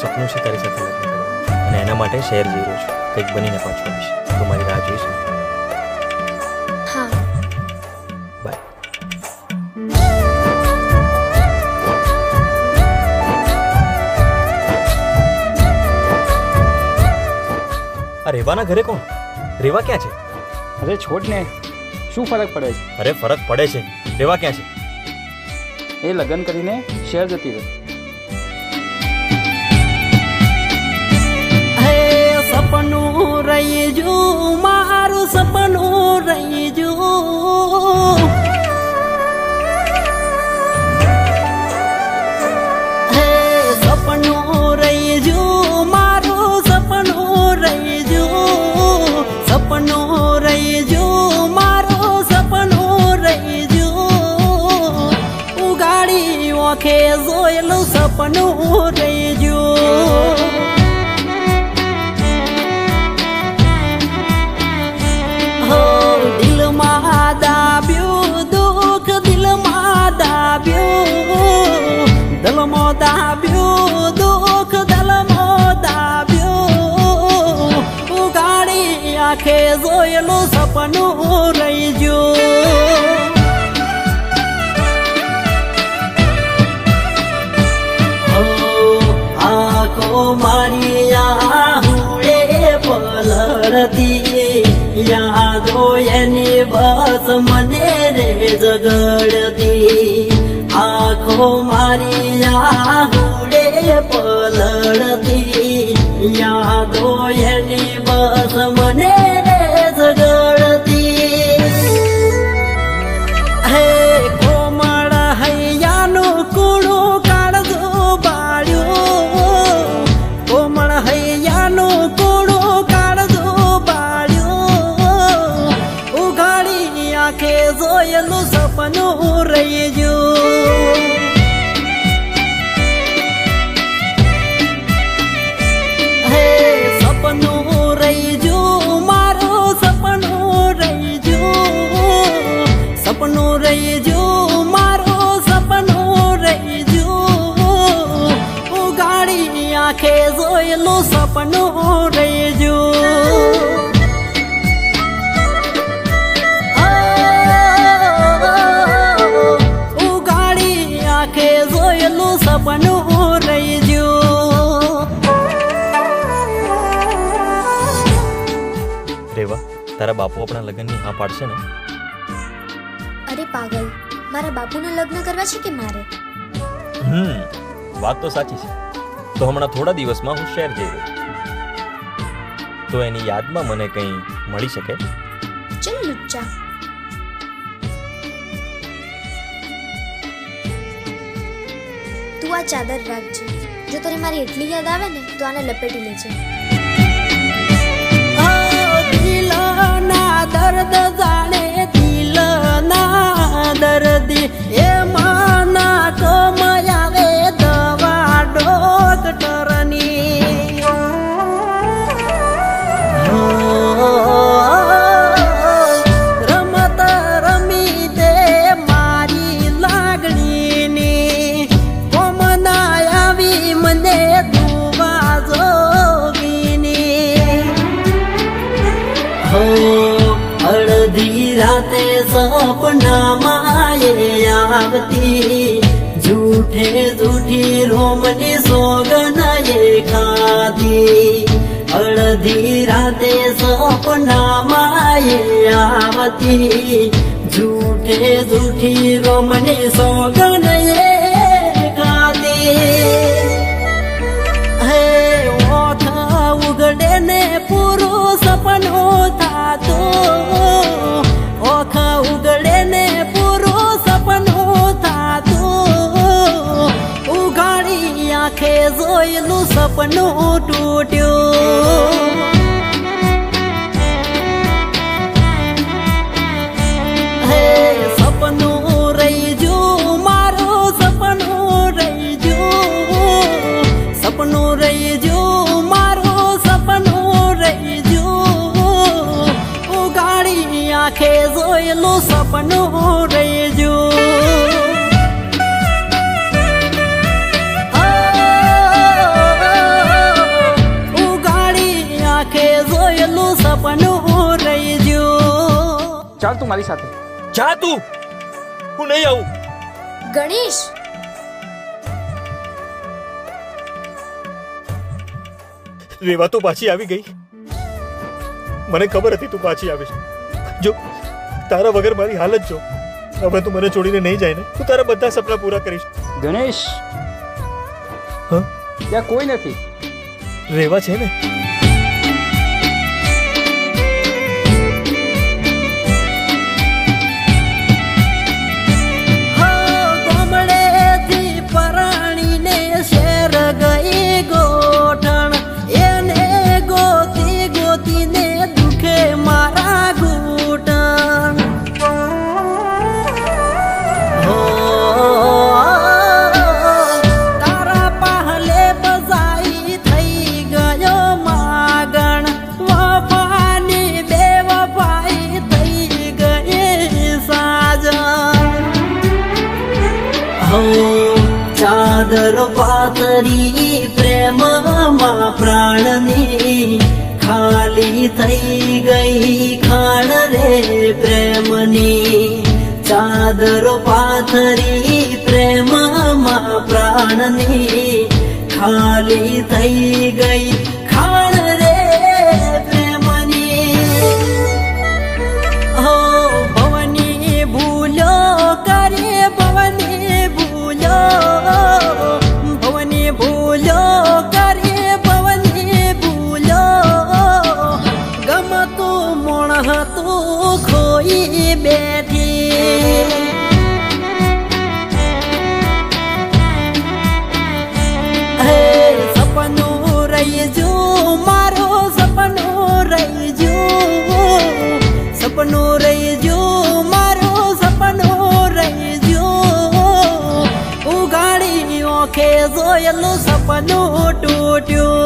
સપનું છે તારી સાથે લગ્ન કરવાનું. અને એના માટે શહેર જઈ રહ્યો છું. કંઈક બનીને પાછો આવીશ. તું મારી રાહ જોઈશ. ને? બાય આ રેવાના ઘરે કોણ? રેવા ક્યાં છે? અરે છોડ ને. શું ફરક પડે છે? અરે ફરક પડે છે. રેવા ક્યાં છે? એ લગ્ન કરીને શહેર જતી રહે. જો મારું સપનું રહી જો હે સપનું રહી જો મારું સપનું રહી જો સપનું રહી જો મારું સપનું રહી જો ઉગાડી ઓખે જોયેલું સપનું રહી આંખે જોયેલું સપનું રહી ગયું આખો મારી આહુડે પલળતી યાદો એની બસ મને રે જગડતી આખો મારી આહુડે પલળતી યાદો એની બસ જોયેલું સપનું રહી ગયું ઉગાડી આંખે જોયેલું સપનું રહી ગયું રેવા તારા બાપુ આપણા લગ્નની હા પાડશે ને? અરે પાગલ મારા બાપુના લગ્ન કરવા છે કે મારે? હમ વાત તો સાચી છે. તો હમણાં થોડા દિવસમાં હું શહેર જઈ રહ્યો. તો એની યાદમાં મને કંઈ મળી શકે? ચલ લુચ્ચા. તું આ ચાદર રાખજે. જો તને મારી એટલી યાદ આવે ને તો આને લપેટી લેજે. દર્દ જાણે દિલના દર્દી. એ રાતે સપનામાં આવતી જૂઠે જૂઠી રોમની સોગનાએ ખાધી અડધી રાતે સપનામાં આવતી જૂઠે જૂઠી રોમની સોગન જોયેલું સપનું તૂટ્યું. મારી સાથે. જા તું. હું નહીં આવું. ગણેશ. રેવા તો પાછી આવી ગઈ. મને ખબર હતી તું પાછી આવીશ. જો તારા વગર મારી હાલત જો. હવે તું મને છોડીને નહીં જાય ને તું તારા બધા સપના પૂરા કરીશ. ગણેશ. હા? ત્યાં કોઈ નથી. રેવા છે ને? ચાદર પાતરી પ્રેમમાં પ્રાણની ખાલી થઈ ગઈ ખાણ રે પ્રેમની ચાદર પાથરી પ્રેમમાં પ્રાણની ખાલી થઈ ગઈ હતું ખોઈ બેઠી સપનું રહી જો મારું સપનું રહી જો સપનું રહી જો મારું સપનું રહી જો ઉગાડી ઓખે જોયેલું સપનું તૂટ્યું